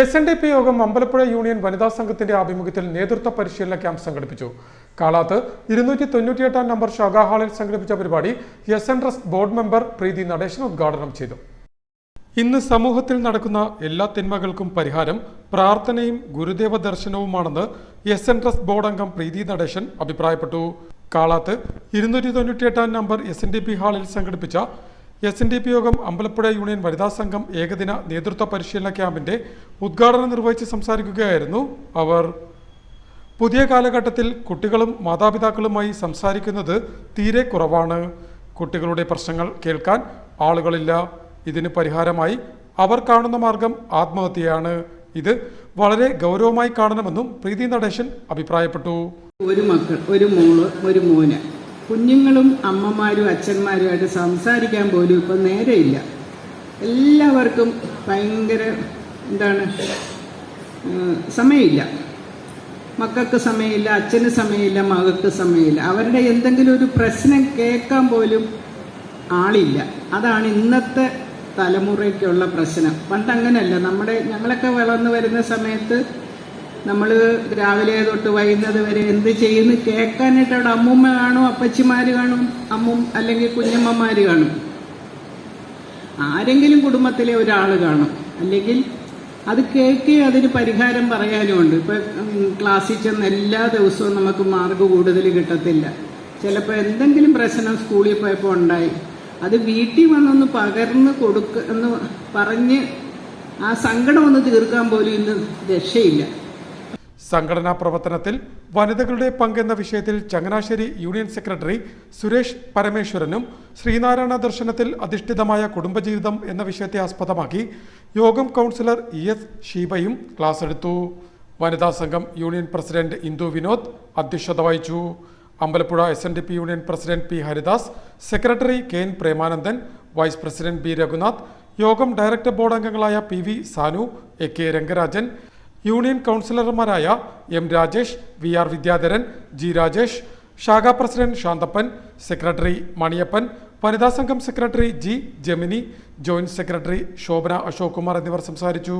S N D P യോഗം Ambalappuzha union വനിതാ സംഘത്തിന്റെ ആഭിമുഖ്യത്തിൽ നേതൃത്വ പരിശീലന ക്യാമ്പ് സംഘടിപ്പിച്ചു. കാളാത്ത് ഇരുന്നൂറ്റി തൊണ്ണൂറ്റിയെട്ടാം നമ്പർ ശാഖാ ഹാളിൽ സംഘടിപ്പിച്ച പരിപാടി S N trust board member Preethi Natesan ഉദ്ഘാടനം ചെയ്തു. ഇന്ന് സമൂഹത്തിൽ നടക്കുന്ന എല്ലാ തിന്മകൾക്കും പരിഹാരം പ്രാർത്ഥനയും ഗുരുദേവ ദർശനവുമാണെന്ന് എസ് എൻ ട്രസ്റ്റ് ബോർഡ് അംഗം പ്രീതി നടേശൻ അഭിപ്രായപ്പെട്ടു. കാളാത്ത് ഇരുന്നൂറ്റി തൊണ്ണൂറ്റിയെട്ടാം number S N D P ഹാളിൽ സംഘടിപ്പിച്ച എസ് എൻ ഡി പി യോഗം അമ്പലപ്പുഴ യൂണിയൻ വനിതാ സംഘം ഏകദിന നേതൃത്വ പരിശീലന ക്യാമ്പിന്റെ ഉദ്ഘാടനം നിർവഹിച്ച് സംസാരിക്കുകയായിരുന്നു അവർ. പുതിയ കാലഘട്ടത്തിൽ കുട്ടികളും മാതാപിതാക്കളുമായി സംസാരിക്കുന്നത് തീരെ കുറവാണ്. കുട്ടികളുടെ പ്രശ്നങ്ങൾ കേൾക്കാൻ ആളുകളില്ല. ഇതിന് പരിഹാരമായി അവർ കാണുന്ന മാർഗം ആത്മഹത്യയാണ്. ഇത് വളരെ ഗൗരവമായി കാണണമെന്നും പ്രീതി നടേശൻ അഭിപ്രായപ്പെട്ടു. ഒരു മക്കൾ ഒരു മോൾ ഒരു മോന് കുഞ്ഞുങ്ങളും അമ്മമാരും അച്ഛന്മാരുമായിട്ട് സംസാരിക്കാൻ പോലും ഇപ്പം നേരെയില്ല. എല്ലാവർക്കും ഭയങ്കര എന്താണ് സമയമില്ല. മക്കൾക്ക് സമയമില്ല അച്ഛന് സമയമില്ല മകൾക്ക് സമയമില്ല. അവരുടെ എന്തെങ്കിലും ഒരു പ്രശ്നം കേൾക്കാൻ പോലും ആളില്ല. അതാണ് ഇന്നത്തെ തലമുറയ്ക്കുള്ള പ്രശ്നം. പണ്ട് അങ്ങനെയല്ല. നമ്മുടെ ഞങ്ങളൊക്കെ വളർന്നു വരുന്ന സമയത്ത് നമ്മൾ രാവിലെ തൊട്ട് വൈകുന്നത് വരെ എന്ത് ചെയ്യുന്നു കേൾക്കാനായിട്ട് അവിടെ അമ്മൂമ്മ കാണും അപ്പച്ചിമാർ കാണും അമ്മും അല്ലെങ്കിൽ കുഞ്ഞമ്മമാർ കാണും. ആരെങ്കിലും കുടുംബത്തിലെ ഒരാൾ കാണും. അല്ലെങ്കിൽ അത് കേൾക്കുകയും അതിന് പരിഹാരം പറയാനുമുണ്ട് ഇപ്പം ഇപ്പൊ ക്ലാസ്സിൽ ചെന്ന് എല്ലാ ദിവസവും നമുക്ക് മാർക്ക് കൂടുതൽ കിട്ടത്തില്ല. ചിലപ്പോൾ എന്തെങ്കിലും പ്രശ്നം സ്കൂളിൽ പോയപ്പോൾ ഉണ്ടായി. അത് വീട്ടിൽ വന്നൊന്ന് പകർന്ന് കൊടുക്ക എന്ന് പറഞ്ഞ് ആ സങ്കടം ഒന്ന് തീർക്കാൻ പോലും ഇന്ന് രക്ഷയില്ല. സംഘടനാ പ്രവർത്തനത്തിൽ വനിതകളുടെ പങ്കെന്ന വിഷയത്തിൽ ചങ്ങനാശ്ശേരി യൂണിയൻ സെക്രട്ടറി സുരേഷ് പരമേശ്വരനും ശ്രീനാരായണ ദർശനത്തിൽ അധിഷ്ഠിതമായ കുടുംബജീവിതം എന്ന വിഷയത്തെ ആസ്പദമാക്കി യോഗം കൗൺസിലർ ഇ എസ് ഷീബയും ക്ലാസ് എടുത്തു. വനിതാ സംഘം യൂണിയൻ പ്രസിഡന്റ് ഇന്ദു വിനോദ് അധ്യക്ഷത വഹിച്ചു. Ambalappuzha S N D P union president P Haridas secretary K N Premanandan vice president B Raghunath യോഗം ഡയറക്ടർ ബോർഡ് അംഗങ്ങളായ P V Sanu A K Rangarajan union കൗൺസിലർമാരായ M Rajesh V R Vidyadharan G Rajesh ശാഖാ president Shanthappan secretary Maniyappan വനിതാ സംഘം secretary G Jamini joint secretary Shobhana Ashok Kumar എന്നിവർ സംസാരിച്ചു.